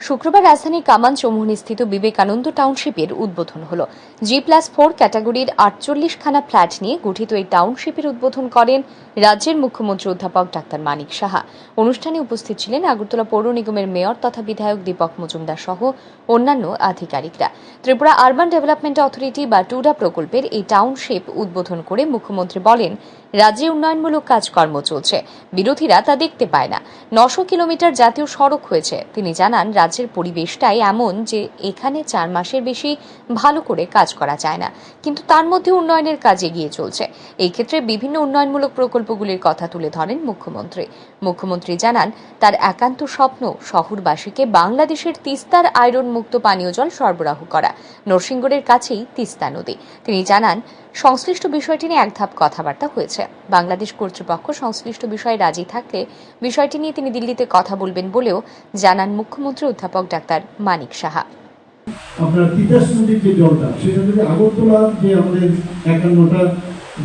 শুক্রবার রাজধানীর কামান চৌমুহনীস্থিত বিবেকানন্দ টাউনশিপের উদ্বোধন হল। জি প্লাস ফোর ক্যাটাগরির আটচল্লিশখানা ফ্ল্যাট নিয়ে গঠিত এই টাউনশিপের উদ্বোধন করেন রাজ্যের মুখ্যমন্ত্রী অধ্যাপক ডাক্তার মানিক সাহা। অনুষ্ঠানে উপস্থিত ছিলেন আগরতলা পৌর নিগমের মেয়র তথা বিধায়ক দীপক মজুমদার সহ অন্যান্য আধিকারিকরা। ত্রিপুরা আরবান ডেভেলপমেন্ট অথরিটি বা টুডা প্রকল্পের এই টাউনশিপ উদ্বোধন করে মুখ্যমন্ত্রী বলেন, রাজ্যে উন্নয়নমূলক কাজকর্ম চলছে। বিরোধীরা তা দেখতে পায় না। নশো কিলোমিটার জাতীয় সড়ক হয়েছে। তিনি জানান রাজ্যের পরিবেশটাই এমন যে এখানে চার মাসের বেশি ভালো করে কাজ করা যায় না। কিন্তু তার মধ্যে উন্নয়নের কাজ এগিয়ে চলছে। এই ক্ষেত্রে বিভিন্ন উন্নয়নমূলক প্রকল্পগুলির কথা তুলে ধরেন মুখ্যমন্ত্রী। মুখ্যমন্ত্রী জানান, তার একান্ত স্বপ্ন শহরবাসীকে বাংলাদেশের তিস্তার আয়রন মুক্ত পানীয় জল সরবরাহ করা, নরসিংগড়ের কাছেই তিস্তা নদী। তিনি জানান, সংশ্লিষ্ট বিষয়টি নিয়ে এক ধাপ কথাবার্তা হয়েছে। বাংলাদেশ কর্তৃপক্ষ সংশ্লিষ্ট বিষয়ে রাজি থাকলে বিষয়টি নিয়ে তিনি দিল্লিতে কথা বলবেন বলেও জানান মুখ্যমন্ত্রী অধ্যাপক ডাক্তার মানিক সাহা। আপনার তিতাস নদীর যে জলটা, সেটা যদি আগরতলা যে আমাদের একান্নটা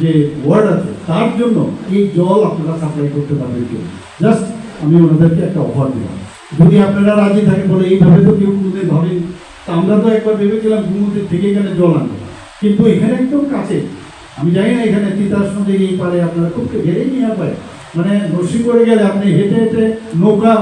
যে ওয়ার্ড আছে, তার জন্য এই জল আপনারা সাপ্লাই করতে পারবেন কেউ। জাস্ট আমি ওনাদেরকে একটা অফার দিলাম। যদি আপনারা রাজি থাকেন বলে এইভাবে তো কেউ কোনোদিন ভাবেন। তা আমরা তো একবার ভেবেছিলাম সমুদ্রের থেকে এখানে জল আনব। কিন্তু এখানে একদম কাছে, আমি জানি না এখানে তিতাস নদীর এই পারে আপনারা খুব ঘেরেই নিয়ে পারে মানে নরসিংগড়ে গেলে আপনি হেঁটে হেঁটে নৌকা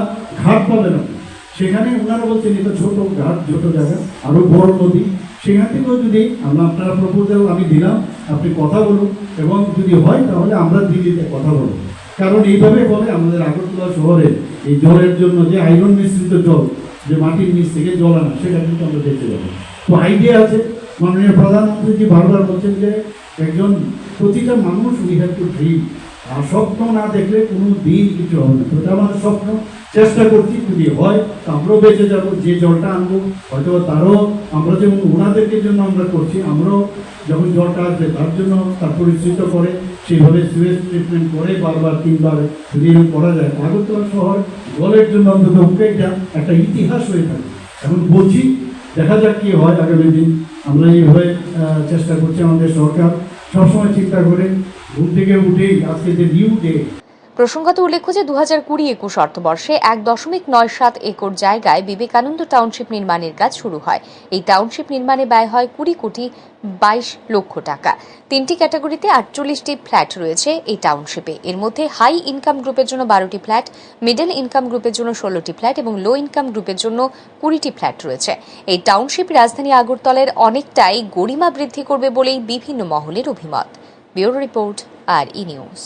ঘাট পাবেন আপনি। সেখানে ওনারা বলছেন এটা ছোট ঘাট, ছোট জায়গা, আরও বড় নদী। সেখান থেকেও যদি আমরা আপনারা প্রপোজাল আমি দিলাম, আপনি কথা বলুন, এবং যদি হয় তাহলে আমরা দিল্লিতে কথা বলব। কারণ এইভাবে বলে আমাদের আগরতলা শহরে এই জলের জন্য যে আয়রন মিশ্রিত জল, যে মাটির নিচ থেকে জল আনা, সেটা কিন্তু আমরা দেখতে যাব তো আইডিয়া আছে। মাননীয় প্রধানমন্ত্রীজি বারবার বলছেন যে একজন প্রতিটা মানুষ উই হ্যাভ টু ড্রিম স্বপ্ন না দেখলে কোনো দিন কিছু হবে না। এটা আমাদের স্বপ্ন। চেষ্টা করছি, যদি হয় তো আমরাও বেঁচে যাব। যে জলটা আনব, হয়তো তারও আমরা যেমন ওনাদেরকে জন্য আমরা করছি, আমরাও যখন জলটা আসবে তার জন্য তার পরিচিত করে সেইভাবে সুয়েজ ট্রিটমেন্ট করে বারবার তিনবার যদি করা যায়। আগরতলা শহর জলের জন্য অন্তত এটা একটা ইতিহাস হয়ে থাকে। এখন বলছি, দেখা যাক কি হয় আগামী দিন। আমরা এইভাবে চেষ্টা করছি আমাদের সরকার সবসময় চিন্তা করে ঘুম থেকে উঠেই আজকে যে নিউ ডে প্রসঙ্গত উল্লেখ্য যে দু হাজার কুড়ি একুশ অর্থবর্ষে এক দশমিক নয় সাত একর জায়গায় বিবেকানন্দ টাউনশিপ নির্মাণের কাজ শুরু হয়। এই টাউনশিপ নির্মাণে ব্যয় হয় কুড়ি কোটি বাইশ লক্ষ টাকা। তিনটি ক্যাটাগরিতে আটচল্লিশটি ফ্ল্যাট রয়েছে এই টাউনশিপে। এর মধ্যে হাই ইনকাম গ্রুপের জন্য বারোটি ফ্ল্যাট, মিডল ইনকাম গ্রুপের জন্য ষোলোটি ফ্ল্যাট এবং লো ইনকাম গ্রুপের জন্য কুড়িটি ফ্ল্যাট রয়েছে। এই টাউনশিপ রাজধানী আগরতলার অনেকটাই গরিমা বৃদ্ধি করবে বলেই বিভিন্ন মহলের অভিমত। ব্যুরো রিপোর্ট, আর ই নিউজ।